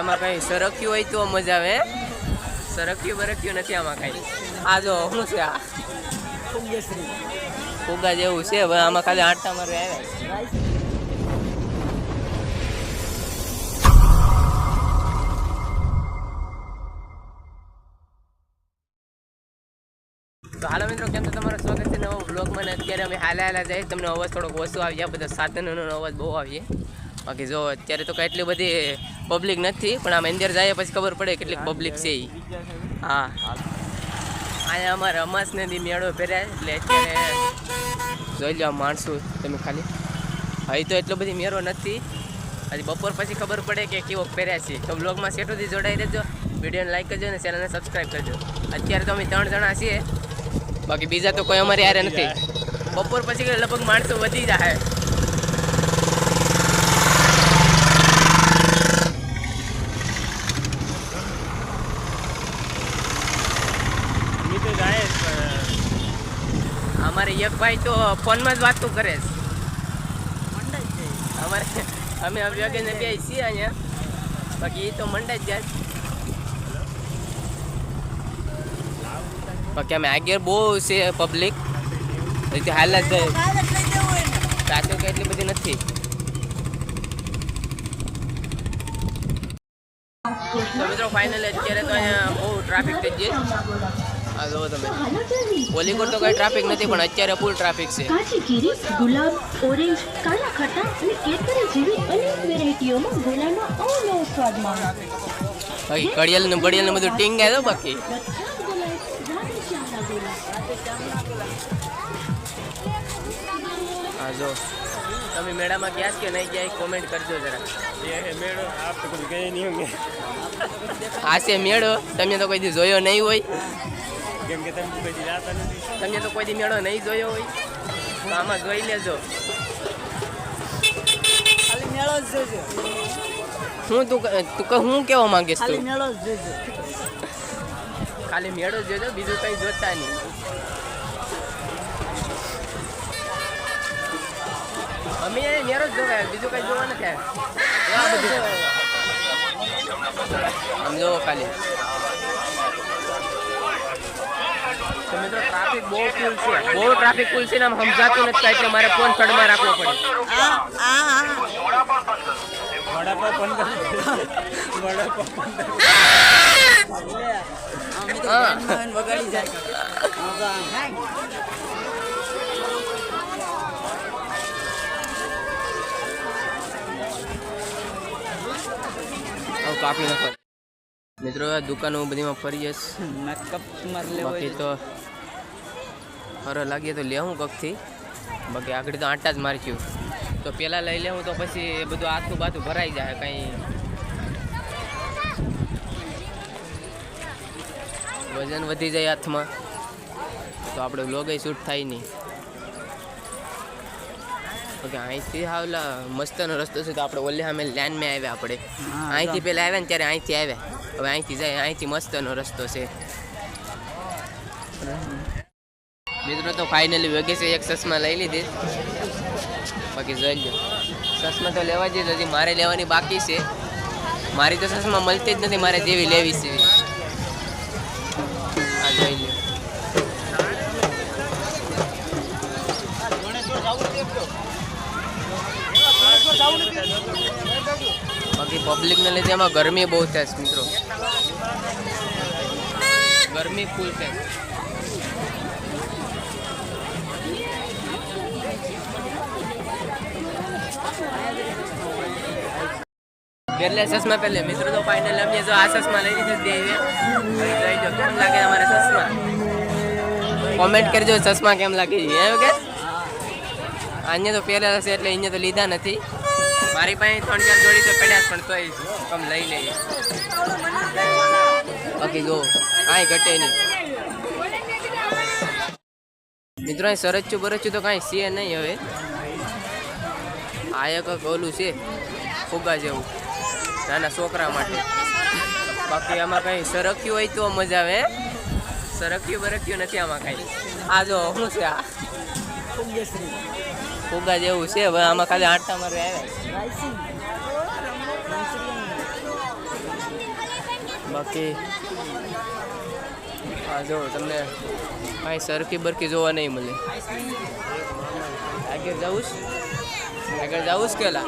આમાં કઈ સરક્યું હોય તો મજા આવે સરખ્યું બરક્યું નથી આમાં કઈ. આ જો, શું છે આ? ફુગા જેવું છે, હવે આમાં ખાલી આટા મારવા આવ્યા તો હાલો મિત્રો, કેમ તો તમારું સ્વાગત છે નવો બ્લોગમાં અત્યારે અમે હાલા હાલા જાય તમને અવાજ થોડોક ઓછો આવી જાય બધા સાધનોનો અવાજ બહુ આવીએ બાકી જો અત્યારે તો એટલી બધી પબ્લિક નથી પણ આમ અંદર જાય પછી ખબર પડે કેટલીક પબ્લિક છે એ હા. અહીંયા અમારે અમાસને દી મેળો પહેર્યા એટલે અત્યારે જોઈ લો માણસો તમે ખાલી. અહીં તો એટલો બધી મેળો નથી. હજી બપોર પછી ખબર પડે કે કેવો પહેર્યા છે. તો બ્લોગમાં સેટોથી જોડાઈ દેજો વિડીયોને લાઈક કરજો અને ચેનલને સબસ્ક્રાઈબ કરજો. અત્યારે તો અમે ત્રણ જણા છીએ. બાકી બીજા તો કોઈ અમારે યારે નથી. બપોર પછી લગભગ માણસો વધી જાય અમારે એક ભાઈ તો ફોનમાં જ વાતો કરે છે. અમારે અમે અભ્યાગે ને બે છીએ અહીંયા. બાકી એ તો મંડાઈ જ જાય. બાકી અમે આગળ બહુ છે પબ્લિક રીતે હાલ જ જાય. કે એટલી બધી નથી? તો મિત્રો ફાઇનલ અત્યારે તો અહીંયા બહુ ટ્રાફિક થઈ ગઈ આ જો તમે. કોલીકોટ તો કઈ ટ્રાફિક નથી પણ અત્યારે ફૂલ ટ્રાફિક ભાઈ કડિયલ ને બધું ટીંગ આવ્યો બાકી. આ તમે મેળામાં ગયા કે નહીં ગયા કોમેન્ટ કરજો જરા મેળો આપણે તો નહીં હોંગે. મેળો તમે તો કોઈ જોયો નહીં હોય. કેમ કે તમે કોઈ જાતા નથી તમે તો કોઈ દી મેળો નહીં જોયો હોય. તો આમાં જોઈ લેજો. ખાલી મેળો જ જોજો. હું તું ક- તું ક- હું કેવા માંગીશ ખાલી મેળો જ જોજો. ખાલી મેળો જ જોજો બીજું કંઈ જોતા નહીં. અમે મેળો જ જોવા બીજું કંઈ જોવા નથી આવ્યા. આ બધું આમ ખાલી. તો મિત્રો ટ્રાફિક બહુ ફૂલ છે. બહુ ટ્રાફિક ફૂલ છે ને આમ સમજાતું નથી થાય એટલે મારે ફોન થડમાં રાખવો પડે. કાપી નાખો. મિત્રો આ દુકાનો બધીમાં ફરીએ છે. મેકઅપ માર બાકી તો ખરો લાગીએ તો લેવું કકથી બાકી આગળ તો આટા જ મારખ્યું તો પહેલાં લઈ લેવું તો પછી એ બધું આથું બાથું ભરાઈ જાય કંઈ. વજન વધી જાય હાથમાં. તો આપણે લોગય શૂટ થાય નહીં. ઓકે અહીંથી હાવલા મસ્તનો રસ્તો છે તો આપણે ઓલે સામે લેન્ડમાં આવ્યા આપણે. અહીંથી પહેલાં આવ્યા ને ત્યારે અહીંથી આવ્યા. હવે અહીંથી જાય અહીંથી મસ્તનો રસ્તો છે. મિત્રો તો ફાઇનલી વેગે છે એક ચશ્મા લઈ લીધી. બાકી જોઈ ચશ્મા તો લેવા જઈએ હજી મારે લેવાની બાકી છે. મારી તો સસમાં મળતી જ નથી, મારે જેવી લેવી છે. આ જોઈ લો બાકી પબ્લિકને લીધે એમાં ગરમી બહુ થાય છે, મિત્રો. ગરમી ફૂલ છે. પહેલે ચશ્મા પહેલે મિત્રો, તો ફાઇનલ અમે જો આ ચશ્મા લઈ લીધા દે લઈ જો કેમ લાગે અમારે ચશ્મા? કોમેન્ટ કરજો ચશ્મા કેમ લાગે છે, એમ કે? અહીંયા તો પહેલા હશે એટલે અહીંયા તો લીધા નથી. મારી પાસે ત્રણ ચાર જોડી તો પડ્યા પણ તોય કમ લઈ લઈએ. બાકી જો, કાંઈ ઘટે નહીં. મિત્રો, અહીં સરચ્ચું બરચ્ચું તો કાંઈ છે નહીં હવે. આ એક ઓલું છે, ફુગા જેવું. નાના છોકરા માટે. બાકી આમાં કંઈ સરક્યું હોય તો મજા આવે? સરક્યું બરક્યું નથી આમાં કંઈ. આ જો, શું છે આ? ફુગા જેવું છે, હવે આમાં ખાલી આટા મારે આવ્યા બાકી હા જો, તમને કાંઈ સરખી બરખી જોવા નહીં મળે. આગળ જવું આગળ જવું છે, કેલા?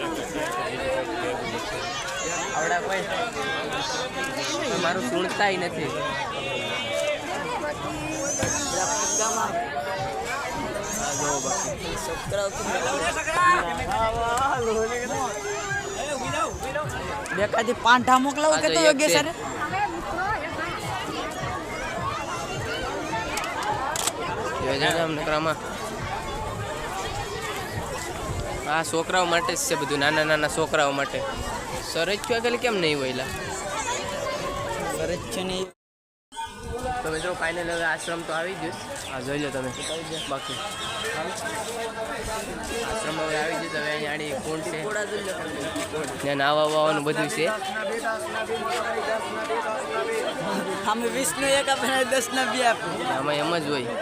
આવડા કોઈ મારું સુણતાય નથી. હા જો બાકી છોકરાઓ તો બેકાથી પાંઠા મોકલાવો આ કે તો તો એક યોગ્ય છે. સર યોજના જામનગરમાં આ છોકરાઓ માટે જ છે બધું નાના નાના છોકરાઓ માટે. સરસ આગળ કેમ નહીં વહેલા સરચ્યો નહીં તો મિત્રો ફાઇનલ હવે આશ્રમ તો આવી ગયું હા જોઈ લો તમે. બાકી. આશ્રમ હવે આવી ગયું હવે અહીંયા આડી કુંડ છે? ત્યાં નાવા વાવાનું બધું છે. અમે વિષ્ણુ એક આપણે દસ ના બે આપે આમાં એમ જ હોય.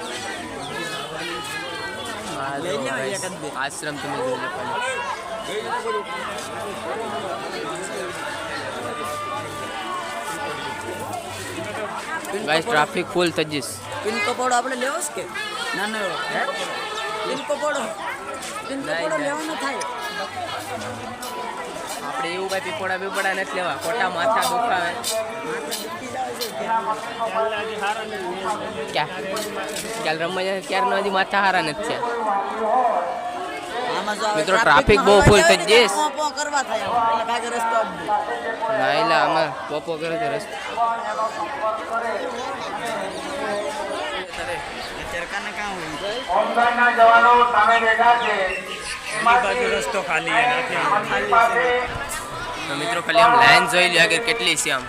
આશ્રમ તમે જોઈ લો ગાઈસ ટ્રાફિક ફૂલ થઈ જઈશ પિન કપોડો આપણે લેવો છે કે? ના ના પિન કપોડો પિન કપોડો લેવાનો થાય. આપણે એવું કઈ પીપોડા બીપોડા નથી લેવા. ખોટા માથા દુખાવે. ક્યાં? ક્યાલ રમવા જાય? ક્યારનો હજી માથા હારા નથી થયા. મિત્રો, ટ્રાફિક બહુ ફૂલ થઈ જઈશ. આમાં. એટલે. ના આમાં પોપો કરે છે રસ્તો. અત્યારે કાને કાં હોય હોમગાર્ડના જવાનો સામે બેઠા છે. એની બાજુ રસ્તો ખાલી તો મિત્રો ખાલી આમ લાઈન જોઈ લ્યો આગળ કેટલી છે આમ.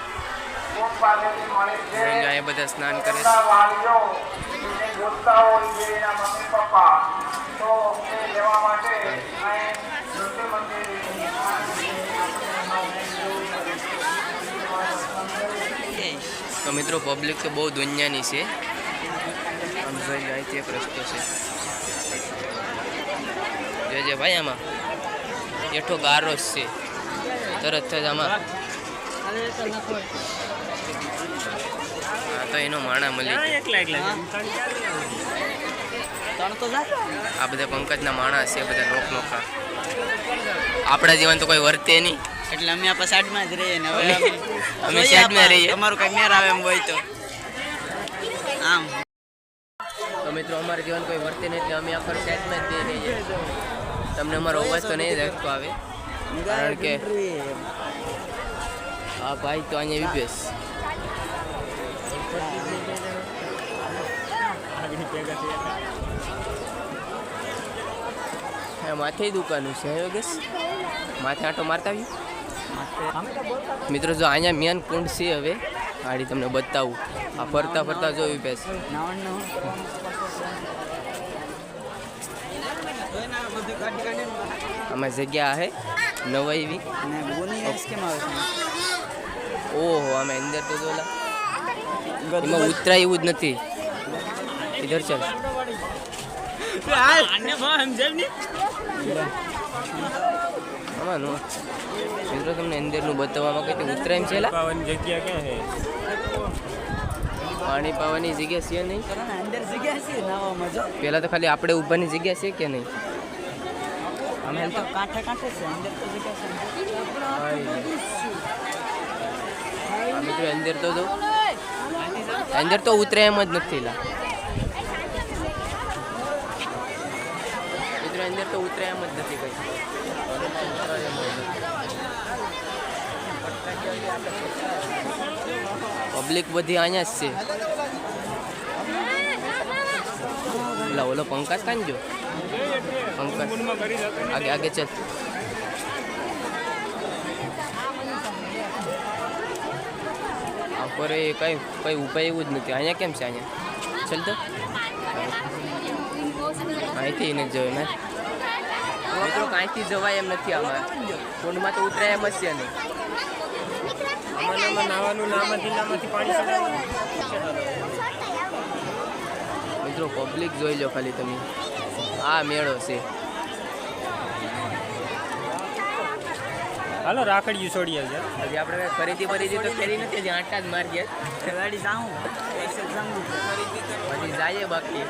અહીંયા બધા સ્નાન કરે છે બધા વાલીઓ એને ગોતતા હોય છે એના મમ્મી પપ્પા તો એ લેવા માટે અહીં નૃત્ય મંદિર તો મિત્રો પબ્લિક તો બહુ દુનિયાની છે. આમ જોઈ લો અહીંથી એક રસ્તો છે. જોજે ભાઈ આમાં. એઠો ગારો જ છે. તરત જ આમાં. હા તો એનો માણા મળી તો આ બધા પંકજના માણસ છે બધા નોક નોખા. આપણા જીવન તો કોઈ વર્તે નહીં. એટલે અમે આપણે સાઈડમાં જ રહીએ ને હવે અમે- સાઈડમાં રહીએ. અમારું કઈ મેર આવે એમ હોય તો. આમ. તો મિત્રો અમારે જીવન કોઈ વર્તે નહીં એટલે અમે આખર સાઈડમાં જ રહીએ. તમને અમારો અવાજ તો નહીં રાખતો આવે. કારણ કે આ ભાઈ તો અહીંયા વિભેશ હા માથે દુકાનું છે હે યોગેશ માથે આંટો મારતા આવ્યું? મિત્રો જો અહીંયા મેન કુંડ છે હવે. ગાડી તમને બતાવું. આ ફરતા ફરતા જો પેસ આમાં જગ્યા છે નવાઈ એવી ને બોની આઈસ કેમ આવે છે ઓહો આમાં અંદર તો જોલા. એમાં ઉતરાય એવું જ નથી. ઇધર ચાલ. આને સમજાવ નહીં મિત્રો તમને અંદરનું બતાવવામાં કઈ ઉતરાય એમ છે? પાવાની જગ્યા ક્યાં છે? પાણી પાવાની જગ્યા છે નહીં? અંદર જગ્યા છે નાવામાં જો. પહેલાં તો ખાલી આપણે ઊભાની જગ્યા છે કે નહીં? અમે તો કાંઠે કાંઠે છે અંદર તો જગ્યા છે. મિત્રો અંદર તો જો. અંદર તો ઉતરે એમ જ નથી લા. મિત્રો અંદર તો ઉતરે એમ જ નથી કઈ. પબ્લિક બધી અહીંયા જ છે. ઓલા ઓલો પંકજ કાન જો. પંકજ. આગે આગે ચલ. આ પર એ કઈ કઈ ઉપાય એવું જ નથી. અહીંયા કેમ છે અહીંયા? ચલ તો. અહીંથી નથી જવાય, ને? મિત્રો, કાંઈથી જવાય એમ નથી આમાં. કુંડમાં તો ઉતરાય એમ જ છે નહીં નામાં નાવાનું નામ જિલ્લામાંથી પાણી સગવડ મિત્રો પબ્લિક જોઈ લો ખાલી તમે. આ મેળો છે. હાલો રાખડી છોડી આવજે. હજી આપણે ફરીથી ખરીદી બરીદી તો કરી નથી હજી આટલા જ મારી ગયા. ગાડી જાઉં. હજી જાય બાકી.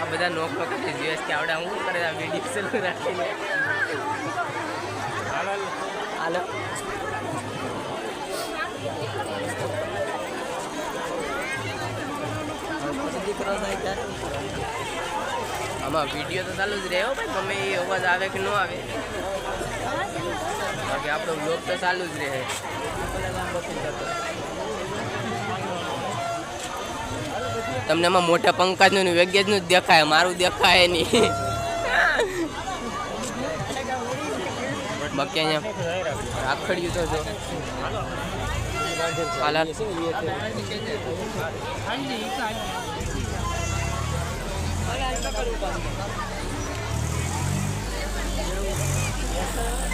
આ બધા નોક નોક જીએસ કે આવડે. હું કરે આ વીડિયો રાખીને? હાલો આમાં વીડિયો તો ચાલુ જ રહે હો ભાઈ ગમે એ અવાજ આવે કે ન આવે. બાકી આપણો બ્લોગ તો ચાલુ જ રહે. તમને એમાં મોટા પંકજનું વેગેજનું જ દેખાય, મારું દેખાય નહીં. બાકી અહીંયા રાખડ્યું તો જો.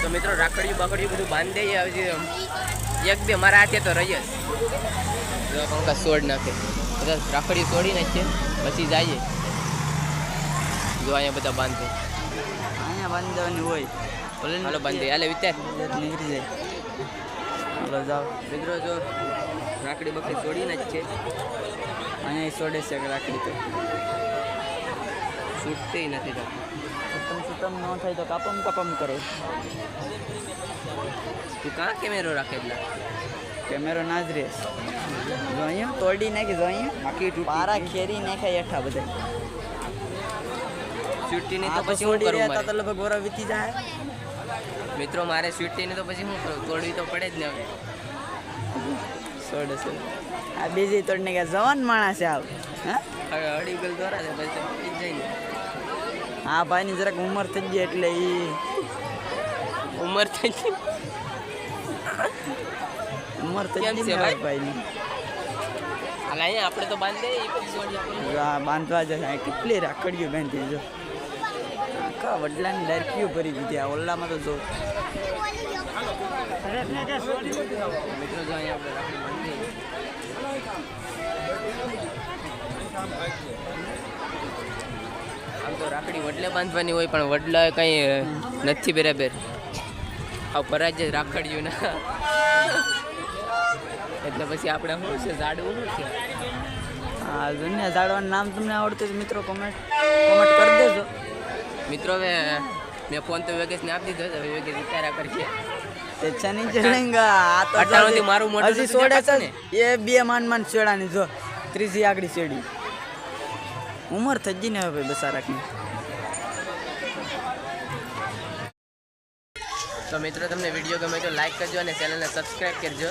તો મિત્રો, રાખડ્યું બાકડ્યું બધું બાંધી દઈએ હવે એક બે મારા હાથે તો રહીએ જ. પંકા સોડ નાખે. બધા રાખડી તોડી નાખીએ, પછી જઈએ. જો અહીંયા બધા બાંધે. અહીંયા બાંધવાની હોય. હાલો બંધી હાલે વિચાર. નીકળી જાય હાલો જાઓ. મિત્રો જો રાખડી બકડી છે. અને એ છોડે છે રાખડી તો. છૂટતી નથી તો. સુતમ સુતમ ન થાય તો કાપમ કાપમ કરે. તું કાં કેમેરો રાખે એટલા? કેમેરો ના જ રહે જો અહીંયા તોડી નાખી જો અહીંયા. બાકી પારા ખેરી નાખાય એઠા બધા. નહીં તો પછી હું કરું રહ્યા તા લગભગ વરા વીતી જાય. મિત્રો મારે નહીં તો પછી હું કરું? તોડવી તો પડે જ ને હવે. સોડે સોડે. આ બીજી તોડને કે જવાન માણસ આવ. હા? અડી ગલ દ્વારા છે પછી તો પડી જ જાય ને. આ ભાઈની જરાક ઉંમર થઈ ગઈ એટલે ઈ. ઉંમર થઈ ગઈ? ઉંમર થઈ ગઈ છે ભાઈની. આપણે તો બાંધે બાંધવા જશે કેટલી રાખડીઓ બાંધી જો. આખા વડલાની ડરકીઓ ભરી દીધી. આ ઓલ્લામાં તો જો. આમ તો રાખડી વડલે બાંધવાની હોય, પણ વડલા કંઈ નથી બરાબર. આ પરાજય જ રાખડ્યું ના એટલે પછી આપણે શું છે, ઝાડવું શું છે? દુનિયા ઝાડવાનું નામ તમને આવડતું મિત્રો કોમેન્ટ કોમેન્ટ કરી દેજો. મિત્રો હવે મેં ફોન તો વેગેશને આપી દીધો હવે વેગેશ વિચારા કરશે. તે છની ચલેંગા આ તો અઠ્ઠાણુંથી મારું મોઢું હજી તો સોડે દેખાતું છે એ બે માન માન શેડાની જો ત્રીજી આગળી શેડી. ઉંમર થઈ ગઈ ને હવે બસારાકની. તો મિત્રો તમને વીડિયો ગમે તો લાઈક કરજો અને ચેનલને સબસ્ક્રાઈબ કરજો.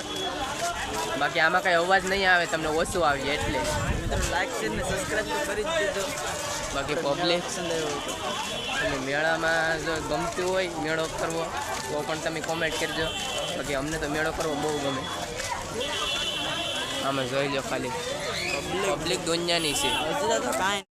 બાકી આમાં કઈ અવાજ નહીં આવે તમને ઓછું આવીએ એટલે. મિત્રો લાઈક શેર ને સબસ્ક્રાઇબ તો કરી જ દેજો. બાકી પબ્લિક અને મેળામાં જો ગમતું હોય મેળો કરવો તો પણ તમે કોમેન્ટ કરજો. બાકી અમને તો મેળો કરવો બહુ ગમે. આમાં જોઈ લો ખાલી. પબ્લિક દુનિયાની છે.